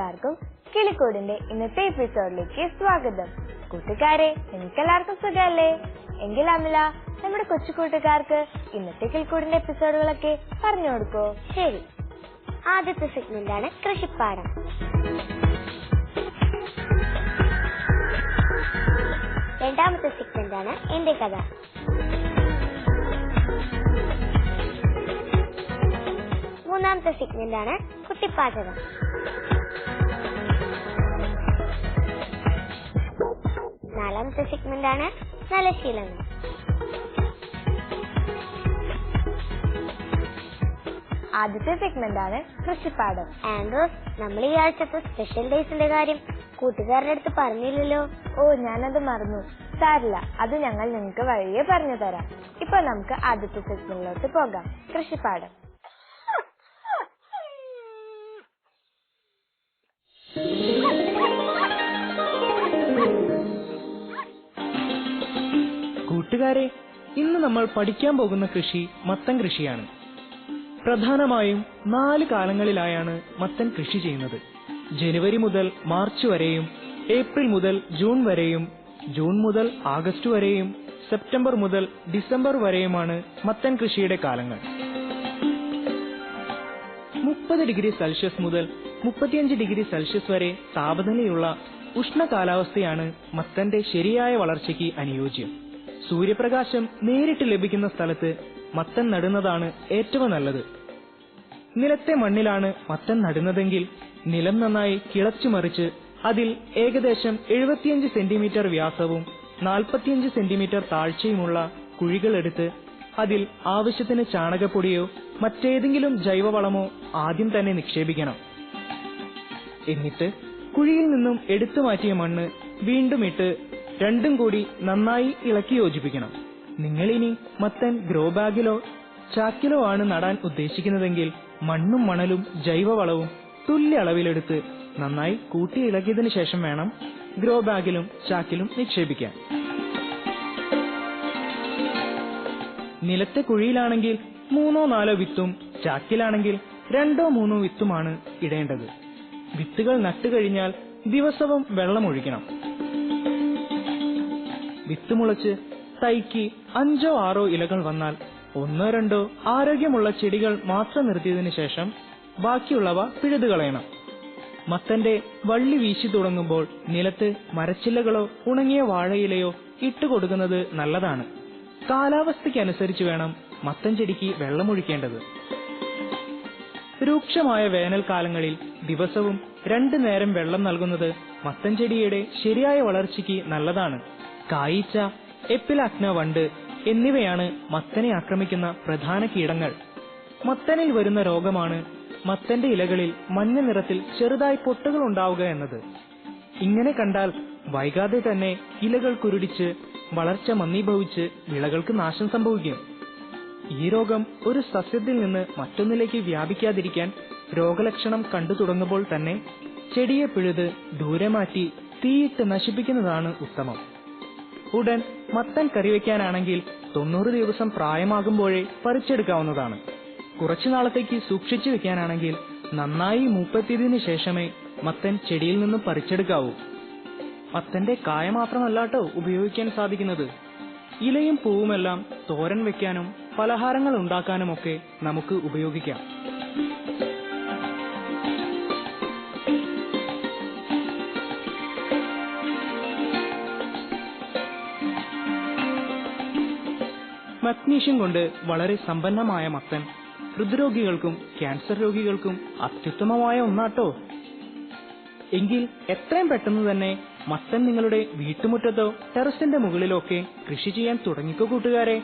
എല്ലാ കിളിക്കോടിന്റെ കൂട്ടുകാർക്കും കിളിക്കൂടിന്റെ ഇന്നത്തെ എപ്പിസോഡിലേക്ക് സ്വാഗതം. കൂട്ടുകാരെ നിങ്ങൾക്കെല്ലാവർക്കും സുഖമല്ലേ? എങ്കിൽ അമല നമ്മുടെ കൊച്ചു കൂട്ടുകാർക്ക് ഇന്നത്തെ കിളിക്കൂടിന്റെ എപ്പിസോഡുകളൊക്കെ പറഞ്ഞു കൊടുക്കോ. ശരി. ആദ്യത്തെ സെഗ്മെന്റ് ആണ് കൃഷിപ്പാടം. രണ്ടാമത്തെ സെഗ്മെന്റ് ആണ് എന്റെ കഥ. മൂന്നാമത്തെ സെഗ്മെന്റ് ആണ് കുട്ടിപ്പാചകം. സെഗ്മെന്റ് ആണ് നല്ല ശീലങ്ങൾ. ആദ്യത്തെ സെഗ്മെന്റ് ആണ് കൃഷിപ്പാടം. ആൻഡ്രോസ് നമ്മൾ ഈ ആഴ്ചത്തെ സ്പെഷ്യൽ ഡേയ്സിന്റെ കാര്യം കൂട്ടുകാരുടെ അടുത്ത് പറഞ്ഞില്ലല്ലോ. ഓ ഞാനത് മറന്നു. സാരില്ല അത് ഞങ്ങൾ നിങ്ങൾക്ക് വഴിയെ പറഞ്ഞു തരാം ഇപ്പൊ നമുക്ക് ആദ്യത്തെ സെഗ്മെന്റിലോട്ട് പോകാം. കൃഷിപ്പാടം. കൂട്ടുകാരെ ഇന്ന് നമ്മൾ പഠിക്കാൻ പോകുന്ന കൃഷി മത്തൻ കൃഷിയാണ്. പ്രധാനമായും നാല് കാലങ്ങളിലായാണ് മത്തൻ കൃഷി ചെയ്യുന്നത്. ജനുവരി മുതൽ മാർച്ച് വരെയും ഏപ്രിൽ മുതൽ ജൂൺ വരെയും ജൂൺ മുതൽ ആഗസ്റ്റ് വരെയും സെപ്റ്റംബർ മുതൽ ഡിസംബർ വരെയുമാണ് മത്തൻ കൃഷിയുടെ കാലങ്ങൾ. മുപ്പത് ഡിഗ്രി സെൽഷ്യസ് മുതൽ മുപ്പത്തിയഞ്ച് ഡിഗ്രി സെൽഷ്യസ് വരെ താപനിലയുള്ള ഉഷ്ണ കാലാവസ്ഥയാണ് മത്തന്റെ ശരിയായ വളർച്ചയ്ക്ക് അനുയോജ്യം. സൂര്യപ്രകാശം നേരിട്ട് ലഭിക്കുന്ന സ്ഥലത്ത് മത്തൻ നടുന്നതാണ് ഏറ്റവും നല്ലത്. നിലത്തെ മണ്ണിലാണ് മത്തൻ നടുന്നതെങ്കിൽ നിലം നന്നായി കിളച്ചു മറിച്ച് അതിൽ ഏകദേശം എഴുപത്തിയഞ്ച് സെന്റിമീറ്റർ വ്യാസവും നാൽപ്പത്തിയഞ്ച് സെന്റിമീറ്റർ താഴ്ചയുമുള്ള കുഴികളെടുത്ത് അതിൽ ആവശ്യത്തിന് ചാണകപ്പൊടിയോ മറ്റേതെങ്കിലും ജൈവവളമോ ആദ്യം തന്നെ നിക്ഷേപിക്കണം. എന്നിട്ട് കുഴിയിൽ നിന്നും എടുത്തു മാറ്റിയ മണ്ണ് വീണ്ടും ഇട്ട് രണ്ടും കൂടി നന്നായി ഇളക്കി യോജിപ്പിക്കണം. നിങ്ങളിനി മത്തൻ ഗ്രോ ബാഗിലോ ചാക്കിലോ ആണ് നടാൻ ഉദ്ദേശിക്കുന്നതെങ്കിൽ മണ്ണും മണലും ജൈവവളവും തുല്യ അളവിലെടുത്ത് നന്നായി കൂട്ടി ഇളക്കിയതിനു ശേഷം വേണം ഗ്രോ ബാഗിലും ചാക്കിലും നിക്ഷേപിക്കാൻ. നിലത്തെ കുഴിയിലാണെങ്കിൽ മൂന്നോ നാലോ വിത്തും ചാക്കിലാണെങ്കിൽ രണ്ടോ മൂന്നോ വിത്തുമാണ് ഇടേണ്ടത്. വിത്തുകൾ നട്ടുകഴിഞ്ഞാൽ ദിവസവും വെള്ളമൊഴിക്കണം വിത്ത് മുളച്ച് തൈക്ക് അഞ്ചോ ആറോ ഇലകൾ വന്നാൽ ഒന്നോ രണ്ടോ ആരോഗ്യമുള്ള ചെടികൾ മാത്രം നിർത്തിയതിനു ശേഷം ബാക്കിയുള്ളവ പിഴുതു കളയണം മത്തന്റെ വള്ളി വീശി തുടങ്ങുമ്പോൾ നിലത്ത് മരച്ചില്ലകളോ ഉണങ്ങിയ വാഴയിലയോ ഇട്ടുകൊടുക്കുന്നത് നല്ലതാണ്. കാലാവസ്ഥയ്ക്കനുസരിച്ച് വേണം മത്തൻ ചെടിക്ക് വെള്ളമൊഴിക്കേണ്ടത്. രൂക്ഷമായ വേനൽക്കാലങ്ങളിൽ ദിവസവും രണ്ടു നേരം വെള്ളം നൽകുന്നത് മത്തൻ ചെടിയുടെ ശരിയായ വളർച്ചയ്ക്ക് നല്ലതാണ്. കായീച്ച എപ്പിലാക്ന വണ്ട് എന്നിവയാണ് മത്തനെ ആക്രമിക്കുന്ന പ്രധാന കീടങ്ങൾ. മത്തനിൽ വരുന്ന രോഗമാണ് മത്തന്റെ ഇലകളിൽ മഞ്ഞ നിറത്തിൽ ചെറുതായി പൊട്ടുകൾ ഉണ്ടാവുക എന്നത്. ഇങ്ങനെ കണ്ടാൽ വൈകാതെ തന്നെ ഇലകൾ കുരുടിച്ച് വളർച്ച മന്ദീഭവിച്ച് വിളകൾക്ക് നാശം സംഭവിക്കും. ഈ രോഗം ഒരു സസ്യത്തിൽ നിന്ന് മറ്റൊന്നിലേക്ക് വ്യാപിക്കാതിരിക്കാൻ രോഗലക്ഷണം കണ്ടു തുടങ്ങുമ്പോൾ തന്നെ ചെടിയെ പിഴുത് ദൂരെ മാറ്റി തീയിട്ട് നശിപ്പിക്കുന്നതാണ് ഉത്തമം. ഉടൻ മത്തൻ കറി കറിവെക്കാനാണെങ്കിൽ തൊണ്ണൂറ് ദിവസം പ്രായമാകുമ്പോഴേ പറിച്ചെടുക്കാവുന്നതാണ്. കുറച്ചു നാളത്തേക്ക് സൂക്ഷിച്ചു വെക്കാനാണെങ്കിൽ നന്നായി മൂപ്പെത്തിയതിനു ശേഷമേ മത്തൻ ചെടിയിൽ നിന്നും പറിച്ചെടുക്കാവൂ. മത്തന്റെ കായ മാത്രമല്ലാട്ടോ ഉപയോഗിക്കാൻ സാധിക്കുന്നത്. ഇലയും പൂവുമെല്ലാം തോരൻ വെക്കാനും പലഹാരങ്ങൾ ഉണ്ടാക്കാനുമൊക്കെ നമുക്ക് ഉപയോഗിക്കാം. മഗ്നീഷ്യം കൊണ്ട് വളരെ സമ്പന്നമായ മത്തൻ ഹൃദ്രോഗികൾക്കും ക്യാൻസർ രോഗികൾക്കും അത്യുത്തമമായ ഒന്നാട്ടോ. എങ്കിൽ എത്രയും പെട്ടെന്ന് തന്നെ മത്തൻ നിങ്ങളുടെ വീട്ടുമുറ്റത്തോ ടെറസിന്റെ മുകളിലോ ഒക്കെ കൃഷി ചെയ്യാൻ തുടങ്ങിക്കോ കൂട്ടുകാരെ.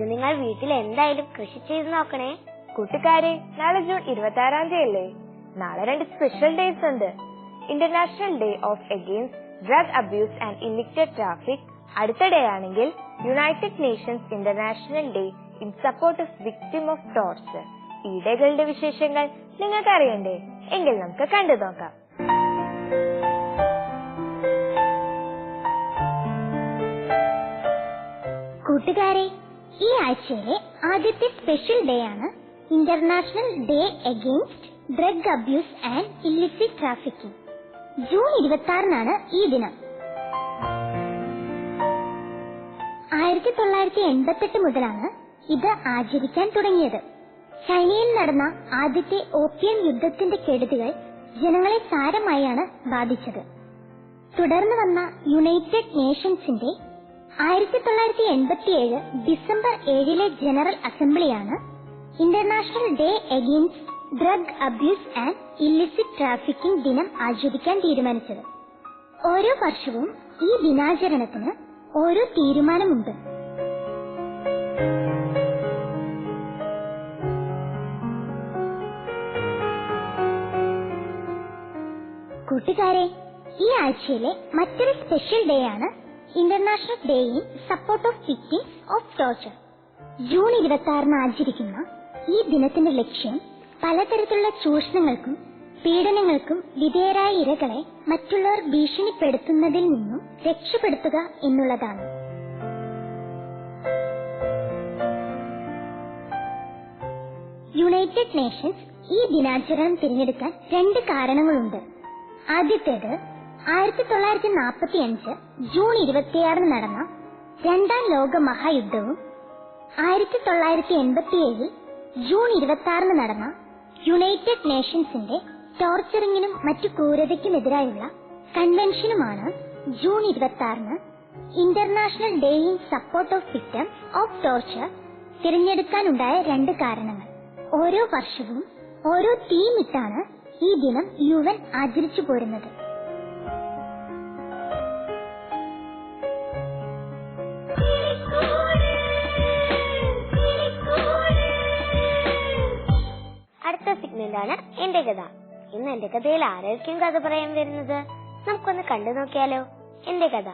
ഇത് നിങ്ങൾ വീട്ടിൽ എന്തായാലും കൃഷി ചെയ്ത് നോക്കണേ. കൂട്ടുകാരെ നാളെ ജൂൺ ഇരുപത്തി ആറാം തീയതി അല്ലേ നാളെ രണ്ട് സ്പെഷ്യൽ ഡേയ്സ് ഉണ്ട്. International day of against drug abuse and illicit traffic അടുത്ത ഡേ ആണെങ്കിൽ United Nations international day in support of victim of torture ഈ ഡേകളുടെ വിശേഷങ്ങൾ നിങ്ങൾക്ക് അറിയണ്ടേ? എങ്കിൽ നമുക്ക് കണ്ടു നോക്കാം. കൂട്ടുകാരെ ഈ ആഴ്ചയിലെ ആദ്യത്തെ സ്പെഷ്യൽ ഡേ ആണ് international day against drug abuse and illicit trafficking June ഇരുപത്തി ആറിനാണ് ഈ ദിനം. ആയിരത്തി തൊള്ളായിരത്തി എൺപത്തെട്ട് മുതലാണ് ഇത് ആചരിക്കാൻ തുടങ്ങിയത്. ചൈനയിൽ നടന്ന ആദ്യത്തെ ഓപ്പിയം യുദ്ധത്തിന്റെ കെടുതികൾ ജനങ്ങളെ സാരമായാണ് ബാധിച്ചത്. തുടർന്ന് വന്ന യുണൈറ്റഡ് നേഷൻസിന്റെ ആയിരത്തി തൊള്ളായിരത്തി എൺപത്തിയേഴ് ഡിസംബർ ഏഴിലെ general അസംബ്ലിയാണ് international day against drug abuse and illicit trafficking ദിനം ആചരിക്കാൻ തീരുമാനിച്ചത്. ഓരോ വർഷവും ഈ ദിനാചരണത്തിന് ഓരോ തീരുമാനമുണ്ട്. കൂട്ടുകാരെ ഈ ആഴ്ചയിലെ മറ്റൊരു സ്പെഷ്യൽ ഡേ ആണ് international day in support of victims of torture June ഇരുപത്തി ആറിന് ആചരിക്കുന്ന ഈ ദിനത്തിന്റെ ലക്ഷ്യം പലതരത്തിലുള്ള ചൂഷണങ്ങൾക്കും പീഡനങ്ങൾക്കും വിധേയരായ ഇരകളെ മറ്റുള്ളവർ ഭീഷണിപ്പെടുത്തുന്നതിൽ നിന്നും രക്ഷപ്പെടുത്തുക എന്നുള്ളതാണ്. യുണൈറ്റഡ് നേഷൻസ് ഈ ദിനാചരണം തിരഞ്ഞെടുക്കാൻ രണ്ട് കാരണങ്ങളുണ്ട്. ആദ്യത്തേത് ആയിരത്തി തൊള്ളായിരത്തി നാൽപ്പത്തി അഞ്ച് ജൂൺ ഇരുപത്തിയാറിന് നടന്ന രണ്ടാം ലോക മഹായുദ്ധവും ആയിരത്തി തൊള്ളായിരത്തി എൺപത്തിയേഴിൽ ജൂൺ ഇരുപത്തി ആറിന് നടന്ന യുണൈറ്റഡ് നേഷൻസിന്റെ ടോർച്ചറിങ്ങിനും മറ്റു ക്രൂരതയ്ക്കുമെതിരായുള്ള കൺവെൻഷനുമാണ് ജൂൺ ഇരുപത്തി ആറിന് international day in support of victims of torture തിരഞ്ഞെടുക്കാനുണ്ടായ രണ്ട് കാരണങ്ങൾ. ഓരോ വർഷവും ഓരോ തീമിട്ടാണ് ഈ ദിനം യു എൻ ആചരിച്ചു പോരുന്നത്. അടുത്ത സിഗ്നലാണ് എന്റെ കഥ ഇന്ന് എന്റെ കഥയിൽ ആരായിരിക്കും കഥ പറയാൻ വരുന്നത്? നമുക്കൊന്ന് കണ്ടു നോക്കിയാലോ. എന്റെ കഥ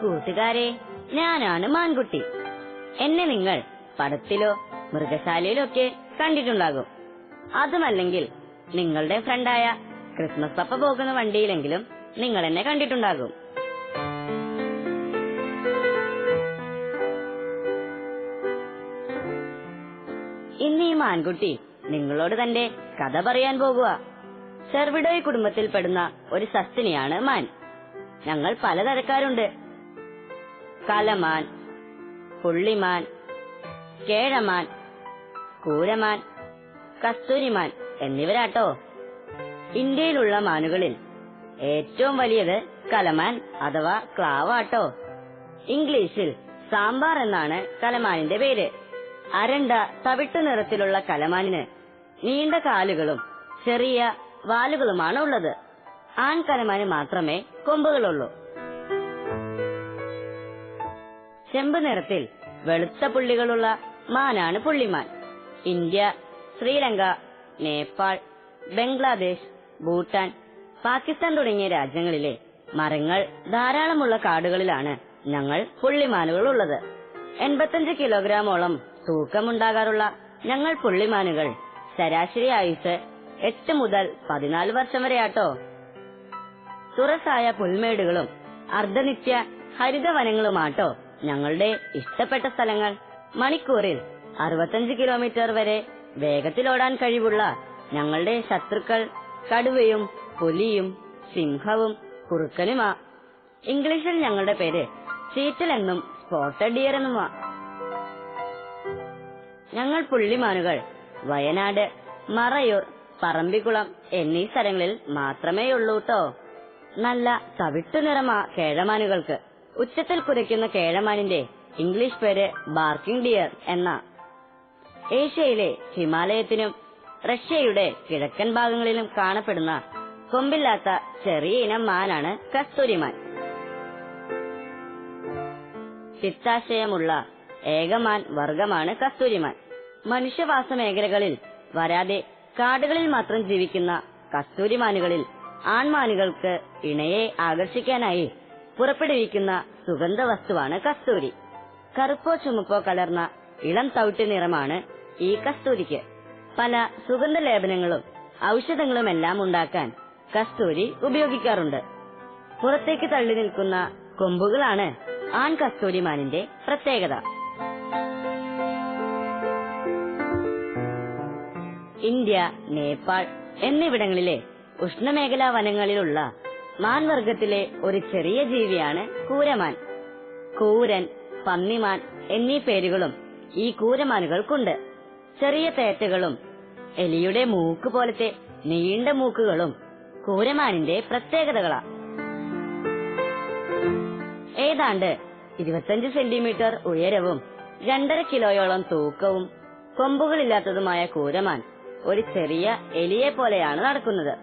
കൂട്ടുകാരെ ഞാനാണ് മാൻകുട്ടി. എന്നെ നിങ്ങൾ പടത്തിലോ മൃഗശാലയിലോ ഒക്കെ കണ്ടിട്ടുണ്ടാകും. അതുമല്ലെങ്കിൽ നിങ്ങളുടെ ഫ്രണ്ടായ ക്രിസ്മസ് പപ്പ പോകുന്ന വണ്ടിയിലെങ്കിലും നിങ്ങൾ എന്നെ കണ്ടിട്ടുണ്ടാകും. ഇന്ന് ഈ മാൻകുട്ടി നിങ്ങളോട് തന്റെ കഥ പറയാൻ പോകുക. ചെറുവിടോയി കുടുംബത്തിൽപ്പെടുന്ന ഒരു സസ്തിനിയാണ് മാൻ. ഞങ്ങൾ പലതരക്കാരുണ്ട് കലമാൻ പുള്ളിമാൻ കേഴമാൻ കൂരമാൻ കസ്തൂരിമാൻ എന്നിവരാട്ടോ. ഇന്ത്യയിലുള്ള മാനുകളിൽ ഏറ്റവും വലിയത് കലമാൻ അഥവാ ക്ലാവാട്ടോ. ഇംഗ്ലീഷിൽ സാമ്പാർ എന്നാണ് കലമാനിന്റെ പേര്. അരണ്ട തവിട്ടു നിറത്തിലുള്ള കലമാനിന് നീണ്ട കാലുകളും ചെറിയ വാലുകളുമാണ് ഉള്ളത്. ആൺ ആൺകലമാന് മാത്രമേ കൊമ്പുകളുള്ളൂ. ചെമ്പ് നിറത്തിൽ വെളുത്ത പുള്ളികളുള്ള മാനാണ് പുള്ളിമാൻ. ഇന്ത്യ ശ്രീലങ്ക നേപ്പാൾ ബംഗ്ലാദേശ് ഭൂട്ടാൻ പാകിസ്ഥാൻ തുടങ്ങിയ രാജ്യങ്ങളിലെ മരങ്ങൾ ധാരാളമുള്ള കാടുകളിലാണ് ഞങ്ങൾ പുള്ളിമാനുകൾ ഉള്ളത് എൺപത്തഞ്ച് കിലോഗ്രാമോളം തൂക്കമുണ്ടാകാറുള്ള ഞങ്ങൾ പുള്ളിമാനുകൾ ശരാശരി ആയുസ് എട്ട് മുതൽ പതിനാല് വർഷം വരെയാട്ടോ. തുറസായ പുൽമേടുകളും അർദ്ധനിത്യ ഹരിതവനങ്ങളുമാട്ടോ ഞങ്ങളുടെ ഇഷ്ടപ്പെട്ട സ്ഥലങ്ങൾ. മണിക്കൂറിൽ അറുപത്തഞ്ച് കിലോമീറ്റർ വരെ വേഗത്തിലോടാൻ കഴിവുള്ള ഞങ്ങളുടെ ശത്രുക്കൾ കടുവയും പുലിയും സിംഹവും കുറുക്കനുമാ. ഇംഗ്ലീഷിൽ ഞങ്ങളുടെ പേര് ചീറ്റൽ എന്നും സ്പോട്ടഡ് ഡിയർ എന്നുമാ. ഞങ്ങൾ പുള്ളിമാനുകൾ വയനാട് മറയൂർ പറമ്പിക്കുളം എന്നീ സ്ഥലങ്ങളിൽ മാത്രമേ ഉള്ളൂ കേട്ടോ നല്ല തവിട്ടു നിറമാ കേഴമാനുകൾക്ക്. ഉച്ചത്തിൽ കുരയ്ക്കുന്ന കേഴമാനിന്റെ ഇംഗ്ലീഷ് പേര് ബാർക്കിംഗ് ഡിയർ എന്ന. ഏഷ്യയിലെ ഹിമാലയത്തിനും റഷ്യയുടെ കിഴക്കൻ ഭാഗങ്ങളിലും കാണപ്പെടുന്ന കൊമ്പില്ലാത്ത ചെറിയ ഇനം മാനാണ് കസ്തൂരിമാൻ. ചിത്താശയമുള്ള ഏകമാൻ വർഗമാണ് കസ്തൂരിമാൻ. മനുഷ്യവാസ മേഖലകളിൽ വരാതെ കാടുകളിൽ മാത്രം ജീവിക്കുന്ന കസ്തൂരിമാനുകളിൽ ആൺമാനുകൾക്ക് ഇണയെ ആകർഷിക്കാനായി പുറപ്പെടുവിക്കുന്ന സുഗന്ധ വസ്തുവാണ് കസ്തൂരി. കറുപ്പോ ചുമപ്പോ കലർന്ന ഇളം തവിട്ട് നിറമാണ് ഈ കസ്തൂരിക്ക് പല സുഗന്ധ ലേപനങ്ങളും ഔഷധങ്ങളുമെല്ലാം ഉണ്ടാക്കാൻ കസ്തൂരി ഉപയോഗിക്കാറുണ്ട്. പുറത്തേക്ക് തള്ളി നിൽക്കുന്ന കൊമ്പുകളാണ് ആൺ കസ്തൂരിമാനിന്റെ പ്രത്യേകത. ഇന്ത്യ നേപ്പാൾ എന്നിവിടങ്ങളിലെ ഉഷ്ണമേഖലാ വനങ്ങളിലുള്ള മാൻവർഗത്തിലെ ഒരു ചെറിയ ജീവിയാണ് കൂരമാൻ. കൂരൻ പന്നിമാൻ എന്നീ പേരുകളും ഈ കൂരമാനുകൾക്കുണ്ട്. ചെറിയ തേറ്റകളും എലിയുടെ മൂക്ക് പോലത്തെ നീണ്ട മൂക്കുകളും കൂരമാനിന്റെ പ്രത്യേകതകളാ. ഏതാണ്ട് ഇരുപത്തഞ്ച് സെന്റിമീറ്റർ ഉയരവും രണ്ടര കിലോയോളം തൂക്കവും കൊമ്പുകളില്ലാത്തതുമായ കൂരമാൻ ഒരു ചെറിയ എലിയെ പോലെയാണ് നടക്കുന്നത്.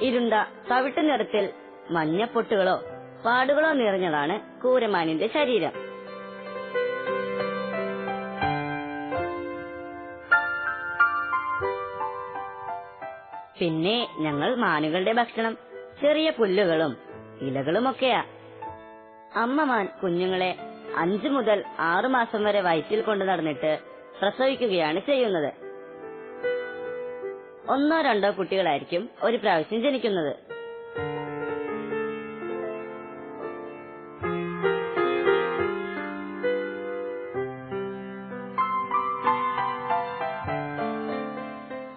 ഇരുണ്ട തവിട്ടു നിറത്തിൽ മഞ്ഞപ്പൊട്ടുകളോ പാടുകളോ നിറഞ്ഞതാണ് കൂരമാനിന്റെ ശരീരം. പിന്നെ ഞങ്ങൾ മാനുകളുടെ ഭക്ഷണം ചെറിയ പുല്ലുകളും ഇലകളുമൊക്കെയാ. അമ്മമാൻ കുഞ്ഞുങ്ങളെ അഞ്ചു മുതൽ ആറു മാസം വരെ വയറ്റിൽ കൊണ്ടു നടന്നിട്ട് പ്രസവിക്കുകയാണ് ചെയ്യുന്നത്. ഒന്നോ രണ്ടോ കുട്ടികളായിരിക്കും ഒരു പ്രാവശ്യം ജനിക്കുന്നത്.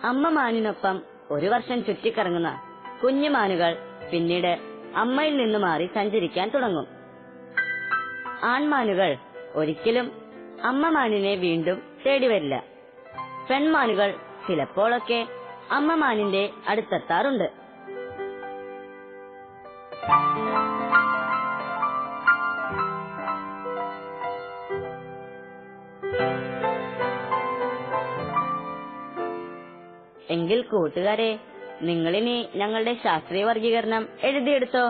അമ്മമാനിനൊപ്പം ഒരു വർഷം ചുറ്റിക്കറങ്ങുന്ന കുഞ്ഞുമാനുകൾ പിന്നീട് അമ്മയിൽ നിന്ന് മാറി സഞ്ചരിക്കാൻ തുടങ്ങും. ആൺമാനുകൾ ഒരിക്കലും അമ്മമാനിനെ വീണ്ടും തേടി വരില്ല. പെൺമാനുകൾ ചിലപ്പോഴൊക്കെ അമ്മമാനിന്റെ അടുത്തെത്താറുണ്ട്. കൂട്ടുകാരെ നിങ്ങളിനി ഞങ്ങളുടെ ശാസ്ത്രീയ വർഗീകരണം എഴുതിയെടുത്തോ?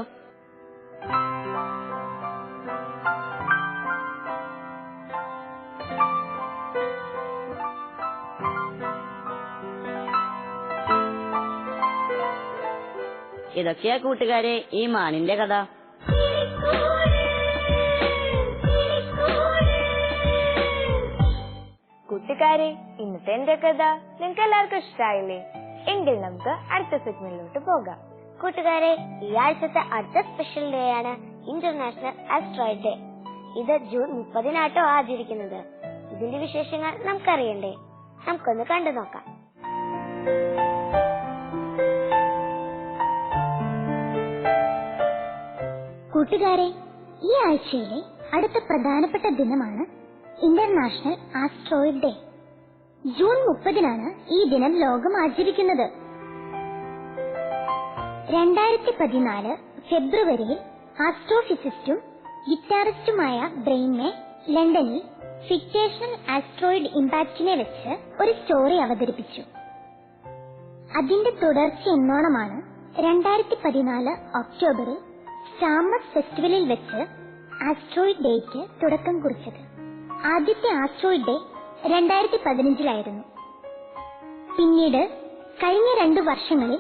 ഇതൊക്കെയാ കൂട്ടുകാരെ ഈ മാനിന്റെ കഥ. കൂട്ടുകാരെ ഇന്നത്തെ എന്റെ കഥ നിങ്ങൾക്ക് എല്ലാവർക്കും ഇഷ്ടമായില്ലേ എങ്കിൽ നമുക്ക് അടുത്ത സെഗ്മെന്റിലോട്ട് പോകാം. കൂട്ടുകാരെ ഈ ആഴ്ചത്തെ അടുത്ത സ്പെഷ്യൽ ഡേ ആണ് ഇന്റർനാഷണൽ ആസ്ട്രോയിഡ് ഡേ ഇത് ജൂൺ മുപ്പതിനാട്ടോ ആചരിക്കുന്നത്. ഇതിന്റെ വിശേഷങ്ങൾ നമുക്കറിയണ്ടേ? നമുക്കൊന്ന് കണ്ടു നോക്കാം. കൂട്ടുകാരെ ഈ ആഴ്ചയിലെ അടുത്ത പ്രധാനപ്പെട്ട ദിനമാണ് ഇന്റർനാഷണൽ ആസ്ട്രോയിഡ് ഡേ ജൂൺ മുപ്പതിനാണ് ഈ ദിനം ലോകം ആചരിക്കുന്നത്. രണ്ടായിരത്തി പതിനാല് ഫെബ്രുവരിയിൽ ആസ്ട്രോഫിസിസ്റ്റും ഗിറ്റാറിസ്റ്റുമായ ബ്രെയിനെ ലണ്ടനിൽ ഫിക്റ്റേഷണൽ ആസ്ട്രോയിഡ് ഇമ്പാക്റ്റിനെ വെച്ച് ഒരു സ്റ്റോറി അവതരിപ്പിച്ചു. അതിന്റെ തുടർച്ച എന്നോണമാണ് രണ്ടായിരത്തി പതിനാല് ഒക്ടോബറിൽ സ്റ്റാമസ് ഫെസ്റ്റിവലിൽ വെച്ച് ആസ്ട്രോയിഡ് ഡേക്ക് തുടക്കം കുറിച്ചത്. ആദ്യത്തെ ആസ്ട്രോയിഡ് ഡേ രണ്ടായിരത്തി പതിനഞ്ചിലായിരുന്നു പിന്നീട് കഴിഞ്ഞ രണ്ടു വർഷങ്ങളിൽ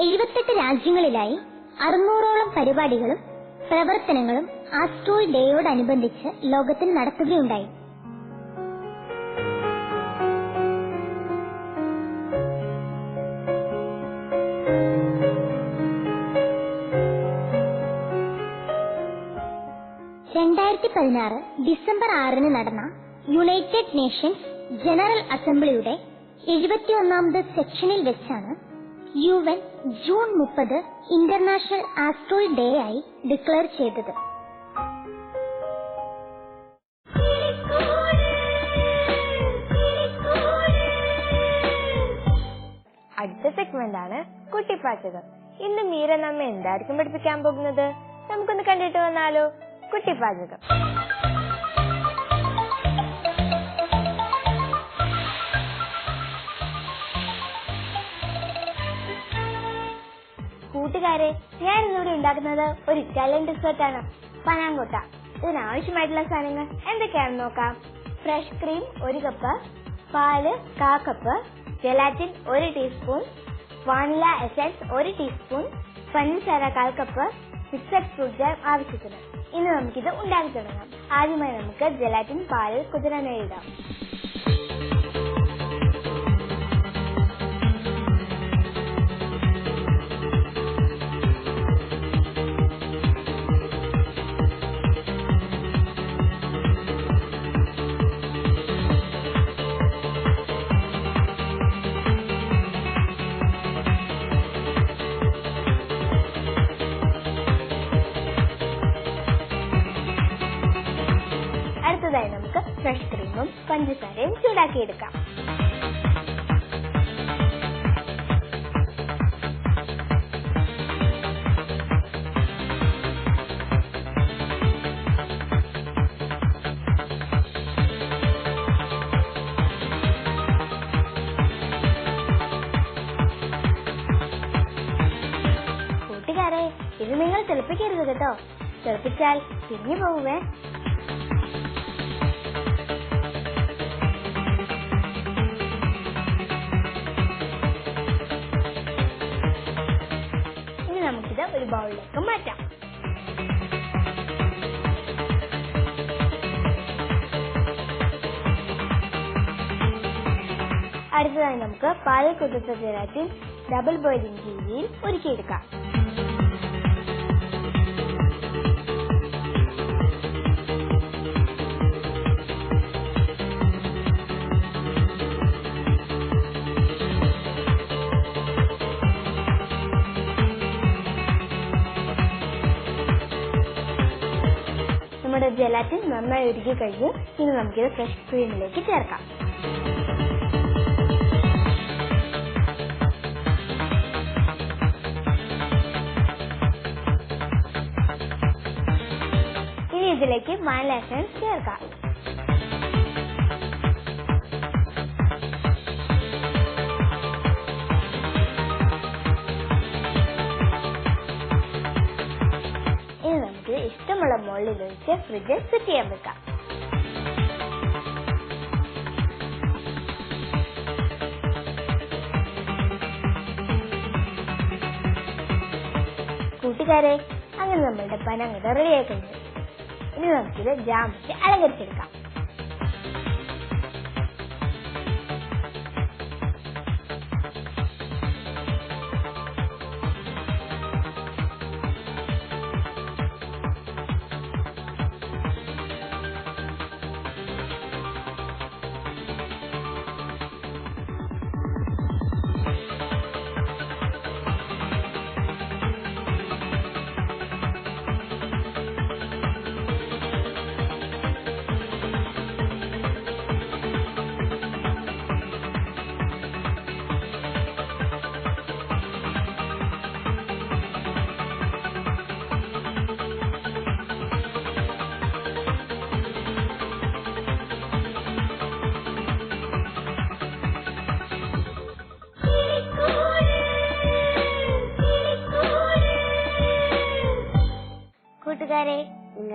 എഴുപത്തെട്ട് രാജ്യങ്ങളിലായി അറുന്നൂറോളം പരിപാടികളും പ്രവർത്തനങ്ങളും ആസ്ട്രോയിൽ ഡേയോടനുബന്ധിച്ച് ലോകത്തിൽ നടത്തുകയുണ്ടായി. രണ്ടായിരത്തി പതിനാറ് ഡിസംബർ ആറിന് നടന്ന യുണൈറ്റഡ് നേഷൻസ് ജനറൽ അസംബ്ലിയുടെ എഴുപത്തിയൊന്നാമത് സെക്ഷനിൽ വെച്ചാണ് യു എൻ ജൂൺ മുപ്പത് ഇന്റർനാഷണൽ ആസ്ട്രോയിഡ് ഡേ ആയി ഡിക്ലെയർ ചെയ്തത്. അടുത്ത സെഗ്മെന്റ് ആണ് കുട്ടിപ്പാച്ചകം ഇന്ന് മീര നമ്മെ എന്തായിരിക്കും പഠിപ്പിക്കാൻ പോകുന്നത്? നമുക്കൊന്ന് കണ്ടിട്ട് വന്നാലോ? കുട്ടിപ്പാചകം കൂട്ടുകാരെ ഞാൻ ഇന്നിവിടെ ഉണ്ടാക്കുന്നത് ഒരു ഇറ്റാലിയൻ ഡെസേർട്ട് ആണ്. പനാങ്കോട്ട. ഇതിനാവശ്യമായിട്ടുള്ള സാധനങ്ങൾ എന്തൊക്കെയാണെന്ന് നോക്കാം. ഫ്രഷ് ക്രീം ഒരു കപ്പ് പാൽ കാ കപ്പ് ജെലാറ്റിൻ ഒരു ടീസ്പൂൺ വാനില എസൻസ് ഒരു ടീസ്പൂൺ പഞ്ചസാര കാൽ കപ്പ് മിക്സഡ് ഫ്രൂട്ട് ജാം ആവശ്യത്തിന്. ഇനി നമുക്കിത് ഉണ്ടാക്കി തുടങ്ങാം. ആദ്യമായി നമുക്ക് ജെലാറ്റിൻ പാലിൽ കുതിരാൻ ഇടാം തിളപ്പിക്കരുത് കേട്ടോ. ചെറുപ്പിച്ചാൽ തിരിഞ്ഞു പോവുമേ ഇനി നമുക്കിത് ഒരു ബൗളിലേക്ക് മാറ്റാം. അടുത്തതായി നമുക്ക് പാലിൽ കുതിർത്ത ഡബിൾ ബോയിലിംഗ് രീതിയിൽ ഒരുക്കിയെടുക്കാം. ജലാറ്റിൻ നന്നായി ഒരുക്കി കഴിഞ്ഞു ഇനി നമുക്കിത് ഫ്രഷ് ക്രീമിലേക്ക് ചേർക്കാം. ഇനി ഇതിലേക്ക് വാനില എസൻസ് ചേർക്കാം. ഇഷ്ടമുള്ള മുകളിൽ ഒഴിച്ച് ഫ്രിഡ്ജിൽ സെറ്റ് ചെയ്യാൻ വെക്കാം. കൂട്ടുകാരെ അങ്ങനെ നമ്മളുടെ പന റെഡിയായിട്ടുണ്ട് ഇനി നമുക്കിത് ജാമിച്ച് അലങ്കരിച്ചെടുക്കാം.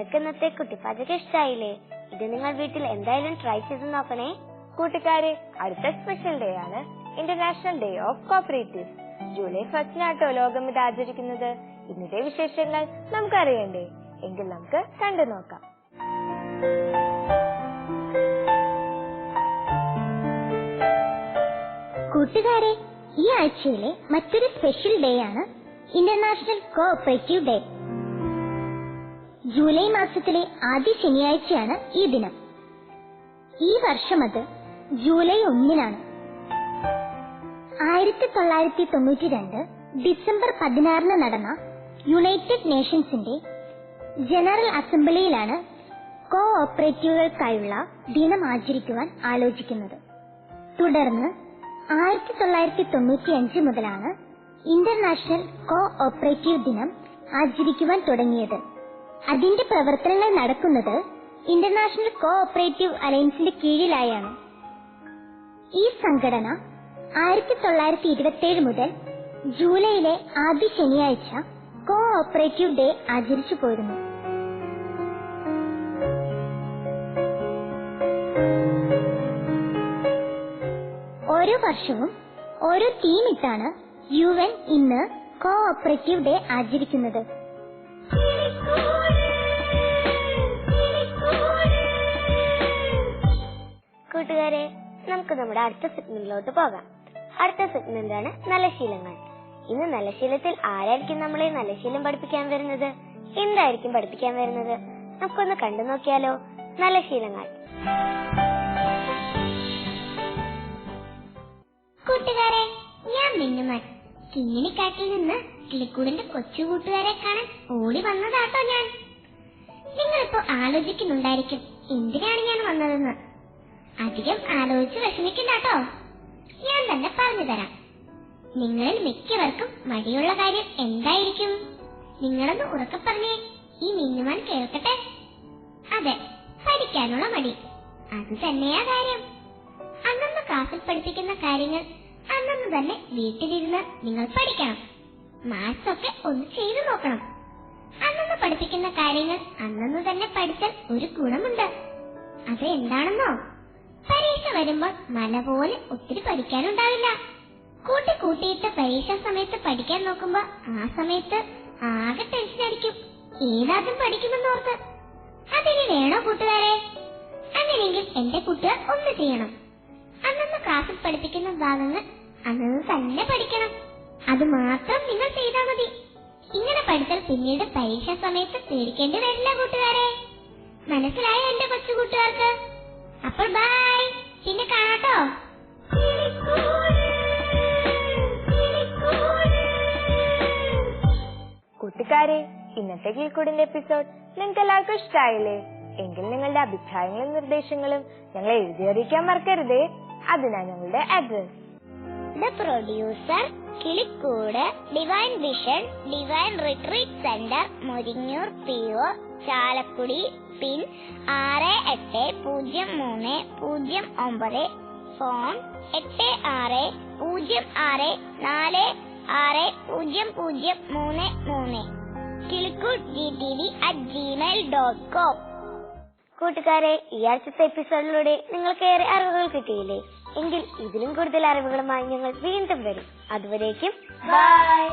നിങ്ങൾക്ക് ഇന്നത്തെ കുട്ടിപ്പാചകം ഇഷ്ടായില്ലേ? ഇത് നിങ്ങൾ വീട്ടിൽ എന്തായാലും ട്രൈ ചെയ്ത് നോക്കണേ. കൂട്ടുകാരെ അടുത്ത സ്പെഷ്യൽ ഡേ ആണ് international day of cooperative July ഫസ്റ്റിനാട്ടോ ലോകം ഇത് ആചരിക്കുന്നത്. ഇന്നത്തെ വിശേഷങ്ങൾ നമുക്കറിയണ്ടേ. എങ്കിൽ നമുക്ക് കണ്ടു നോക്കാം. കൂട്ടുകാരെ ഈ ആഴ്ചയിലെ മറ്റൊരു സ്പെഷ്യൽ ഡേ ആണ് ഇന്റർനാഷണൽ കോഓപ്പറേറ്റീവ് ഡേ ജൂലൈ മാസത്തിലെ ആദ്യ ശനിയാഴ്ചയാണ് ഈ ദിനം. ഈ വർഷം അത് ജൂലൈ ഒന്നിനാണ്. ആയിരത്തി തൊള്ളായിരത്തി തൊണ്ണൂറ്റി രണ്ട് ഡിസംബർ പതിനാറിന് നടന്ന യുണൈറ്റഡ് നേഷൻസിന്റെ ജനറൽ അസംബ്ലിയിലാണ് കോ ഓപ്പറേറ്റീവുകൾക്കായുള്ള ദിനം ആചരിക്കുവാൻ ആലോചിക്കുന്നത്. തുടർന്ന് ആയിരത്തി തൊള്ളായിരത്തി തൊണ്ണൂറ്റി അഞ്ച് മുതലാണ് ഇന്റർനാഷണൽ കോ ഓപ്പറേറ്റീവ് ദിനം ആചരിക്കുവാൻ തുടങ്ങിയത്. അതിന്റെ പ്രവർത്തനങ്ങൾ നടക്കുന്നത് ഇന്റർനാഷണൽ കോഓപ്പറേറ്റീവ് അലയൻസിന്റെ കീഴിലായാണ്. ഈ സംഘടന ആയിരത്തി തൊള്ളായിരത്തി ഇരുപത്തിയേഴ് മുതൽ ജൂലൈയിലെ ആദ്യ ശനിയാഴ്ച കോ ഓപ്പറേറ്റീവ് ഡേ ആചരിച്ചു പോരുന്നു. ഓരോ വർഷവും ഓരോ തീമിട്ടാണ് യു എൻ ഇന്ന് കോഓപ്പറേറ്റീവ് ഡേ ആചരിക്കുന്നത്. കൂട്ടുകാരെ നമുക്ക് നമ്മുടെ അടുത്ത സെഗ്മെന്റിലോട്ട് പോകാം. അടുത്ത സെഗ്മെന്റ് ആണ് നല്ല ശീലങ്ങൾ ഇന്ന് നല്ല ശീലത്തിൽ ആരായിരിക്കും നമ്മളെ നല്ല ശീലം പഠിപ്പിക്കാൻ വരുന്നത്? എന്തായിരിക്കും പഠിപ്പിക്കാൻ വരുന്നത്? നമുക്കൊന്ന് കണ്ടു നോക്കിയാലോ നല്ല ശീലങ്ങൾ കൂട്ടുകാരെ ഞാൻ മിന്നുമാൻ കിങ്ങിണിക്കാട്ടിൽ നിന്ന് കിളിക്കൂടിന്റെ കൊച്ചു കൂട്ടുകാരെ കാണാൻ ഓടി വന്നതാട്ടോ ഞാൻ. നിങ്ങളിപ്പോ ആലോചിക്കുന്നുണ്ടായിരിക്കും എന്തിനാണ് ഞാൻ വന്നതെന്ന്. അധികം ആലോചിച്ച് വിഷമിക്കണ്ടാട്ടോ. ഞാൻ തന്നെ പറഞ്ഞു തരാം. നിങ്ങളിൽ മിക്കവർക്കും മടിയുള്ള കാര്യം എന്തായിരിക്കും? നിങ്ങളൊന്ന് ഉറക്കെ പറഞ്ഞേ. ഈ മിന്നുമാൻ കേൾക്കട്ടെ? അതെ പഠിക്കാനുള്ള മടി. അത് തന്നെയാ കാര്യം. അന്നന്ന് ക്ലാസ്സിൽ പഠിപ്പിക്കുന്ന കാര്യങ്ങൾ അന്നന്ന് തന്നെ വീട്ടിലിരുന്ന് നിങ്ങൾ പഠിക്കണം. മാത്സ് ഒക്കെ ഒന്ന് ചെയ്തു നോക്കണം. അന്നന്ന് പഠിപ്പിക്കുന്ന കാര്യങ്ങൾ അന്നന്ന് തന്നെ പഠിച്ചാൽ ഒരു ഗുണമുണ്ട്. അത് എന്താണെന്നോ? പരീക്ഷ വരുമ്പോൾ മല പോലെ ഒത്തിരി പഠിക്കാനുണ്ടാവില്ല. കൂട്ടി കൂട്ടിയിട്ട് പരീക്ഷ സമയത്ത് പഠിക്കാൻ നോക്കുമ്പോ ആ സമയത്ത് ആകെ ടെൻഷൻ അടിക്കും ഏതാദ്യം പഠിക്കുമെന്നോർത്ത്. അതിന് വേണോ കൂട്ടുകാരെ? അങ്ങനെയെങ്കിൽ എന്റെ കുട്ടികൾ ഒന്ന് ചെയ്യണം. അന്നന്ന് ക്ലാസ്സിൽ പഠിപ്പിക്കുന്ന ഭാഗങ്ങൾ അന്നന്ന് തന്നെ പഠിക്കണം. അത് മാത്രം നിങ്ങൾ ചെയ്താൽ മതി. ഇങ്ങനെ പഠിച്ചാൽ പിന്നീട് പരീക്ഷ സമയത്ത് പേടിക്കേണ്ടി വരില്ല കൂട്ടുകാരെ. മനസ്സിലായോ എന്റെ കൊച്ചു കൂട്ടുകാർക്ക്? അപ്പോൾ ബൈ. പിന്നെ കാണാട്ടോ. കൂട്ടുകാരെ ഇന്നത്തെ കിൽക്കൂടിന്റെ എപ്പിസോഡ് നിങ്ങൾക്ക് എല്ലാവർക്കും ഇഷ്ടമായില്ലേ എങ്കിൽ നിങ്ങളുടെ അഭിപ്രായങ്ങളും നിർദ്ദേശങ്ങളും ഞങ്ങളെ എഴുതി അറിയിക്കാൻ മറക്കരുതേ. അതിനാ ഞങ്ങളുടെ address the producer Kilikkoodu divine vision divine retreat centre Muringoor P O Chalakudy pin ആറ് എട്ട് പൂജ്യം മൂന്ന് പൂജ്യം ഒമ്പത്. ഫോൺ എട്ട് ആറ് പൂജ്യം ആറ് നാല് ആറ് പൂജ്യം പൂജ്യം മൂന്ന് മൂന്ന്. Kilikkoottu G T V at gmail dot com കൂട്ടുകാരെ ഈ ആഴ്ചത്തെ എപ്പിസോഡിലൂടെ നിങ്ങൾക്ക് ഏറെ അറിവുകൾ കിട്ടിയില്ലേ? എങ്കിൽ ഇതിലും കൂടുതൽ അറിവുകളുമായി ഞങ്ങൾ വീണ്ടും വരും. അതുവരേക്കും ബൈ